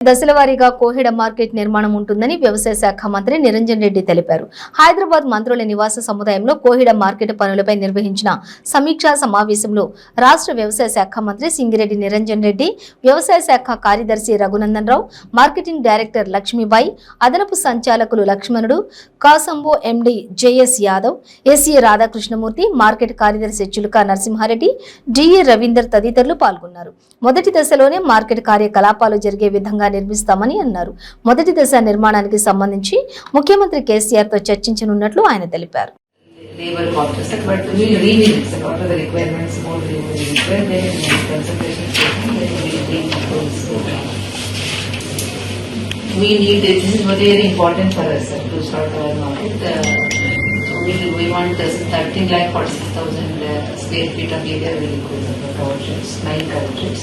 దశల వారీగా కోహిడ మార్కెట్ నిర్మాణం ఉంటుందని వ్యవసాయ శాఖ మంత్రి నిరంజన్ రెడ్డి తెలిపారు. హైదరాబాద్ మంత్రుల నివాస సముదాయంలో కోహిడ మార్కెట్ పనులపై నిర్వహించిన సమీక్షా సమావేశంలో రాష్ట్ర వ్యవసాయ శాఖ మంత్రి సింగిరెడ్డి నిరంజన్ రెడ్డి వ్యవసాయ శాఖ కార్యదర్శి రఘునందన్ రావు మార్కెటింగ్ డైరెక్టర్ లక్ష్మీబాయి అదనపు సంచాలకులు లక్ష్మణుడు కాసంబో MD JS Yadav SE Radhakrishnamurthy market కార్యదర్శి చిలుక నరసింహారెడ్డి డిఈ రవీందర్ తదితరులు పాల్గొన్నారు. మొదటి దశలోనే మార్కెట్ కార్యకలాపాలు జరిగే విధంగా నిర్మిస్తామని అన్నారు మొదటి దశ నిర్మాణానికి సంబంధించి ముఖ్యమంత్రి కేసీఆర్తో చర్చించనున్నట్లు ఆయన తెలిపారు labor quarters, but we'll revisit what are the requirements, more we will require, then in consultation session, then we will bring those. We need, this is very very important for us sir, to start our market. Uh, We, we want uh, thirteen lakh forty-six thousand uh, square feet of area will require for cover sheets, nine projects.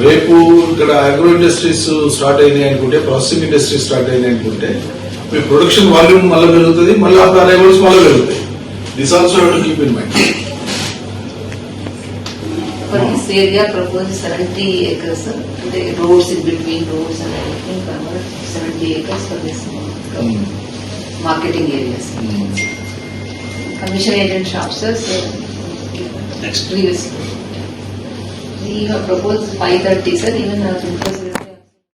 రేపు ఇక్కడ agro industries start అయినాయి అనుకుంటే processing industries start అయినాయి అనుకుంటే మీ production volume మళ్ళీ పెరుగుతుంది మళ్ళీ ఆ లెవెల్స్ మళ్ళీ పెరుగుతాయి. This also to keep in mind marketing areas commission agent shops next previous ಈಗ propose five thirty sir even